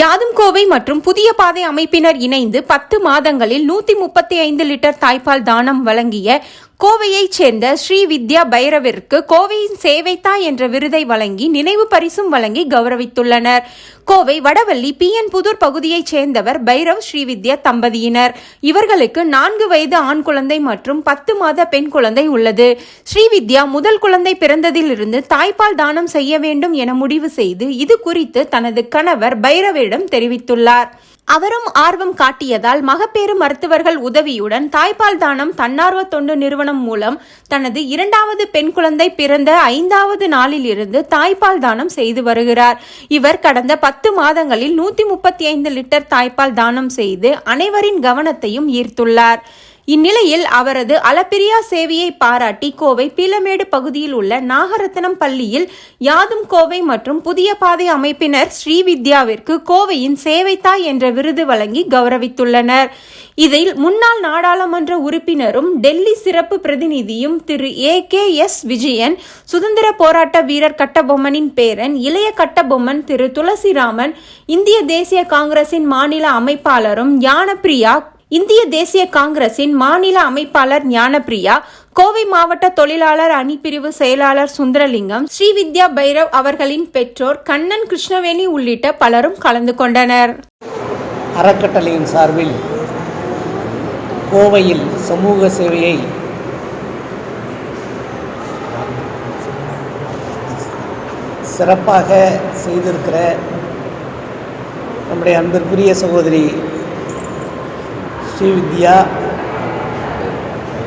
யாதும் கோவை மற்றும் புதிய பாதை அமைப்பினர் இணைந்து பத்து மாதங்களில் நூத்தி முப்பத்தி ஐந்து லிட்டர் தாய்ப்பால் தானம் வழங்கிய கோவையைச் சேர்ந்த ஸ்ரீ வித்யா பைரவிற்கு கோவையின் சேவைத்தா என்ற விருதை வழங்கி நினைவு பரிசும் வழங்கி கௌரவித்துள்ளனர். கோவை வடவள்ளி பி. என். புதூர் பகுதியைச் சேர்ந்தவர் பைரவ் ஸ்ரீவித்யா தம்பதியினர். இவர்களுக்கு நான்கு வயது ஆண் குழந்தை மற்றும் பத்து மாத பெண் குழந்தை உள்ளது. ஸ்ரீவித்யா முதல் குழந்தை பிறந்ததிலிருந்து தாய்ப்பால் தானம் செய்ய வேண்டும் என முடிவு செய்து இது குறித்து தனது கணவர் பைரவிடம் தெரிவித்துள்ளார். அவரும் ஆர்வம் காட்டியதால் மகப்பேறு மருத்துவர்கள் உதவியுடன் தாய்ப்பால் தானம் தன்னார்வ தொண்டு நிறுவனம் மூலம் தனது இரண்டாவது பெண் குழந்தை பிறந்த ஐந்தாவது நாளில் இருந்து தாய்ப்பால் தானம் செய்து வருகிறார். இவர் கடந்த பத்து மாதங்களில் நூத்தி முப்பத்தி ஐந்து லிட்டர் தாய்ப்பால் தானம் செய்து அனைவரின் கவனத்தையும் ஈர்த்துள்ளார். இந்நிலையில் அவரது அளப்பிரியா சேவையை பாராட்டி கோவை பீலமேடு பகுதியில் உள்ள நாகரத்னம் பள்ளியில் யாதும் கோவை மற்றும் புதிய பாதை அமைப்பினர் ஸ்ரீவித்யாவிற்கு கோவையின் சேவைத்தாய் என்ற விருது வழங்கி கௌரவித்துள்ளனர். இதில் முன்னாள் நாடாளுமன்ற உறுப்பினரும் டெல்லி சிறப்பு பிரதிநிதியும் Thiru A K S Vijayan சுதந்திர போராட்ட வீரர் கட்டபொம்மனின் பேரன் இளைய கட்டபொம்மன் திரு துளசிராமன் இந்திய தேசிய காங்கிரசின் மாநில அமைப்பாளரும் ஞானப்பிரியா இந்திய தேசிய காங்கிரசின் மாநில அமைப்பாளர் ஞானப்பிரியா கோவை மாவட்ட தொழிலாளர் அணிப்பிரிவு செயலாளர் சுந்தரலிங்கம் ஸ்ரீவித்யா பைரவ் அவர்களின் பெற்றோர் கண்ணன் கிருஷ்ணவேணி உள்ளிட்ட பலரும் கலந்து கொண்டனர். அறக்கட்டளையின் சார்பில் கோவையில் சமூக சேவையை சிறப்பாக செய்திருக்கிற நம்முடைய அன்பிற்குரிய சகோதரி ஸ்ரீவித்யா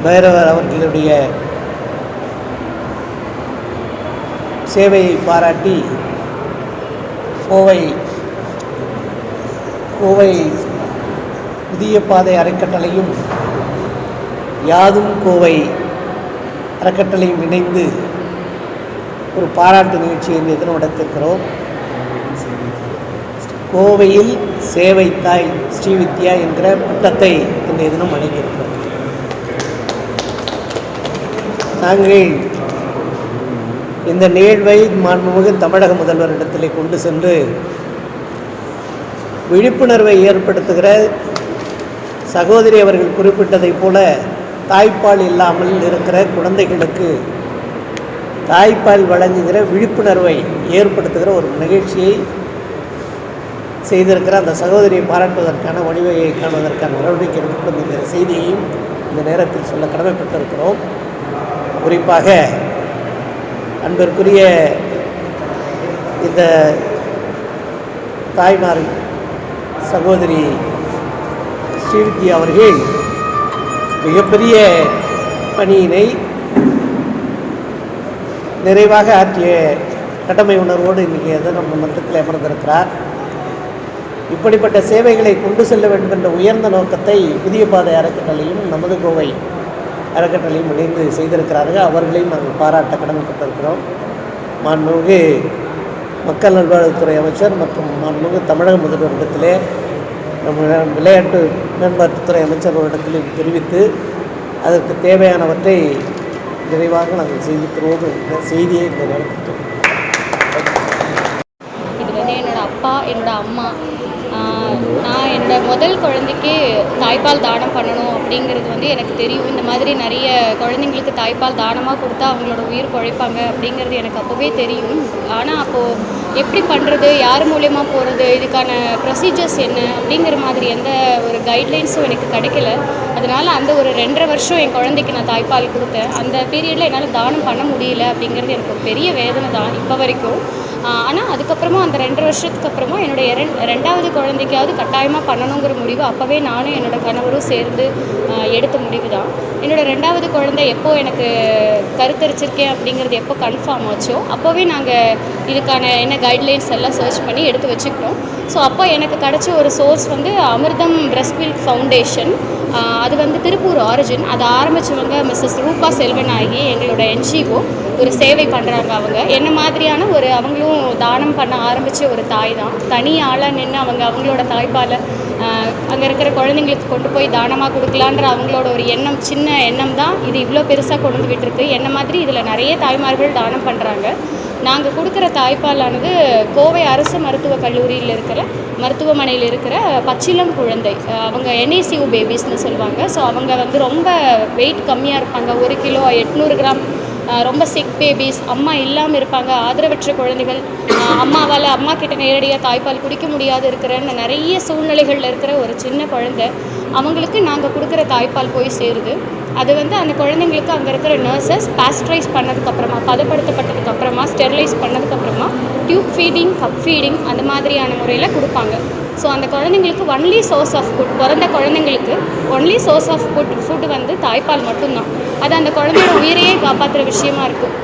பைரவர் அவர்களுடைய சேவையை பாராட்டி கோவை கோவை புதிய பாதை அறக்கட்டளையும் யாதும் கோவை அறக்கட்டளையும் இணைந்து ஒரு பாராட்டு நிகழ்ச்சியை இன்றைய நடத்திருக்கிறோம் கோவையில் சேவை தாய் ஸ்ரீவித்யா என்கிற பட்டத்தை இந்த தினம் வழங்கியிருக்கிறோம் நாங்கள் இந்த நிகழ்வை மாண்புமிகு தமிழக முதல்வரிடத்தில் கொண்டு சென்று விழிப்புணர்வை ஏற்படுத்துகிற சகோதரி அவர்கள் குறிப்பிட்டதைப் போல தாய்ப்பால் இல்லாமல் இருக்கிற குழந்தைகளுக்கு தாய்ப்பால் வழங்குகிற விழிப்புணர்வை ஏற்படுத்துகிற ஒரு நிகழ்ச்சியை செய்திருக்கிற அந்த சகோதரியை பாராட்டுவதற்கான வழிவகையை காணுவதற்கான நடவடிக்கை எடுக்கப்படும் என்கிற செய்தியையும் இந்த நேரத்தில் சொல்ல கடமைப்பட்டிருக்கிறோம். குறிப்பாக அன்பிற்குரிய இந்த தாய்மார் சகோதரி ஸ்ரீவித்யா அவர்கள் மிகப்பெரிய பணியினை நிறைவாக ஆற்றிய கடமை உணர்வோடு இன்றைக்கி அதை நம்ம மன்றத்தில் அமர்ந்திருக்கிறார். இப்படிப்பட்ட சேவைகளை கொண்டு செல்ல வேண்டும் என்ற உயர்ந்த நோக்கத்தை புதிய பாதை அறக்கட்டளையும் நமது கோவை அறக்கட்டளையும் இணைந்து செய்திருக்கிறார்கள். அவர்களையும் நாங்கள் பாராட்ட கடமைப்பட்டிருக்கிறோம். மாண்புமிகு மக்கள் நல்வாழ்வுத்துறை அமைச்சர் மற்றும் மாண்புமிகு தமிழக முதல்வரிடத்திலே நம்ம விளையாட்டு மேம்பாட்டுத்துறை அமைச்சர் அவரிடத்திலும் தெரிவித்து அதற்கு தேவையானவற்றை விரைவாக நாங்கள் செய்து தருவோம் என்ற செய்தியை இந்த நேரத்தில் இது வந்து என்னோட அப்பா என்னோட அம்மா. என்னோட முதல் குழந்தைக்கு தாய்ப்பால் தானம் பண்ணணும் அப்படிங்கிறது வந்து எனக்கு தெரியும். இந்த மாதிரி நிறைய குழந்தைங்களுக்கு தாய்ப்பால் தானமாக கொடுத்தா அவங்களோட உயிர் குழைப்பாங்க அப்படிங்கிறது எனக்கு அப்போவே தெரியும். ஆனால் அப்போது எப்படி பண்ணுறது யார் மூலயமா போகிறது இதுக்கான ப்ரொசீஜர்ஸ் என்ன? அப்படிங்கிற மாதிரி எந்த ஒரு கைட்லைன்ஸும் எனக்கு கிடைக்கல. அதனால் அந்த ஒரு ரெண்டரை வருஷம் என் குழந்தைக்கு நான் தாய்ப்பால் கொடுத்தேன். அந்த பீரியடில் என்னால் தானம் பண்ண முடியல அப்படிங்கிறது எனக்கு ஒரு பெரிய வேதனை தான் இப்போ வரைக்கும். ஆனால் அதுக்கப்புறமா அந்த ரெண்டு வருஷத்துக்கு அப்புறமா என்னுடைய ரெண்டாவது குழந்தைக்காவது கட்டாயமாக பண்ணணுங்கிற முடிவு அப்போவே நானும் என்னோட கணவரும் சேர்ந்து எடுத்த முடிவு தான் என்னோட ரெண்டாவது குழந்தை எப்போது எனக்கு கருத்தரிச்சிருக்கேன் அப்படிங்கிறது எப்போ கன்ஃபார்ம் ஆச்சோ அப்போவே நாங்கள் இதுக்கான என்ன கைட்லைன்ஸ் எல்லாம் சர்ச் பண்ணி எடுத்து வச்சுக்கிட்டோம். ஸோ அப்போ எனக்கு கிடச்ச ஒரு சோர்ஸ் வந்து அமிர்தம் பிரஸ்ட் மில்க் ஃபவுண்டேஷன் அது வந்து திருப்பூர் ஆரிஜின் அதை ஆரம்பித்தவங்க மிஸ்ஸஸ் ரூபா செல்வநாயகி எங்களோட என்ஜிஓ ஒரு சேவை பண்ணுறாங்க அவங்க. என்ன மாதிரியான ஒரு அவங்களும் தானம் பண்ண ஆரம்பித்த ஒரு தாய் தான். தனி ஆளாக நின்று அவங்க அவங்களோட தாய்ப்பாலை அங்கே இருக்கிற குழந்தைங்களுக்கு கொண்டு போய் தானமாக கொடுக்கலான்ற அவங்களோட ஒரு எண்ணம் சின்ன எண்ணம் தான் இது இவ்வளோ பெருசாக கொண்டு வந்து விட்டுருக்கு. என்ன மாதிரி இதில் நிறைய தாய்மார்கள் தானம் பண்ணுறாங்க நாங்கள் கொடுக்குற தாய்ப்பாலானது கோவை அரசு மருத்துவக் கல்லூரியில் இருக்கிற மருத்துவமனையில் இருக்கிற பச்சிளம் குழந்தை. அவங்க என்ஏசியூ பேபிஸ்னு சொல்லுவாங்க. ஸோ அவங்க வந்து ரொம்ப வெயிட் கம்மியாக இருப்பாங்க. ஒரு கிலோ எட்நூறு கிராம். ரொம்ப சிக் பேபிஸ் அம்மா இல்லாமல் இருப்பாங்க. ஆதரவற்ற குழந்தைகள். அம்மாவால் அம்மா கிட்ட நேரடியாக தாய்ப்பால் குடிக்க முடியாது இருக்கிறன்னு நிறைய சூழ்நிலைகளில் இருக்கிற ஒரு சின்ன குழந்தை. அவங்களுக்கு நாங்கள் கொடுக்குற தாய்ப்பால் போய் சேருது. அது வந்து அந்த குழந்தைங்களுக்கு அங்கே இருக்கிற நர்சஸ் பாஸ்டரைஸ் பண்ணதுக்கப்புறமா பதப்படுத்தப்பட்ட ஸ்டெரிலைஸ் பண்ணதுக்கப்புறமா டியூப் ஃபீடிங் கப் ஃபீடிங் அந்த மாதிரியான முறையில் கொடுப்பாங்க. ஸோ அந்த குழந்தைங்களுக்கு ஒன்லி சோர்ஸ் ஆஃப் ஃபுட் பிறந்த குழந்தைங்களுக்கு only source of food food வந்து தாய்ப்பால் மட்டும்தான். அது அந்த குழந்தையோட உயிரையே காப்பாற்றுற விஷயமா இருக்கும்.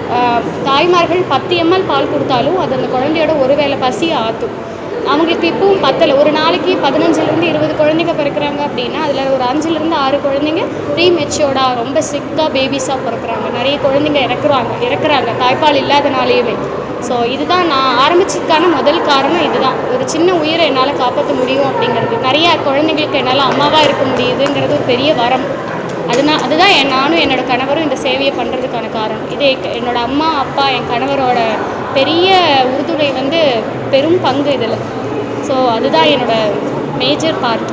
தாய்மார்கள் பத்து எம்எல் பால் கொடுத்தாலும் அது அந்த குழந்தையோட ஒருவேளை பசியை ஆற்றும் அவங்களுக்கு இப்பவும் பத்தலை. ஒரு நாளைக்கு பதினஞ்சுலேருந்து இருபது குழந்தைங்க பிறக்கிறாங்க அப்படின்னா அதில் ஒரு அஞ்சுலேருந்து ஆறு குழந்தைங்க ப்ரீ மெச்சோர்டாக ரொம்ப சிக்காக பேபிஸாக பிறக்கிறாங்க. நிறைய குழந்தைங்க இறக்குறாங்க இறக்குறாங்க. தாய்ப்பால் இல்லாதனாலேயுமே. ஸோ இதுதான் நான் ஆரம்பிச்சதுக்கான முதல் காரணம் இதுதான். ஒரு சின்ன உயிரை என்னால் காப்பாற்ற முடியும் அப்படிங்கிறது. நிறைய குழந்தைங்களுக்கு என்னால் அம்மாவாக இருக்க முடியுதுங்கிறது ஒரு பெரிய வரம். அதுனா அதுதான் என் நானும் என்னோட கணவரும் இந்த சேவையை பண்ணுறதுக்கான காரணம். இது எக்- அம்மா அப்பா என் கணவரோட பெரிய உறுதுணை வந்து பெரும் பங்கு இதில். ஸோ அதுதான் என்னோட மேஜர் பார்ட்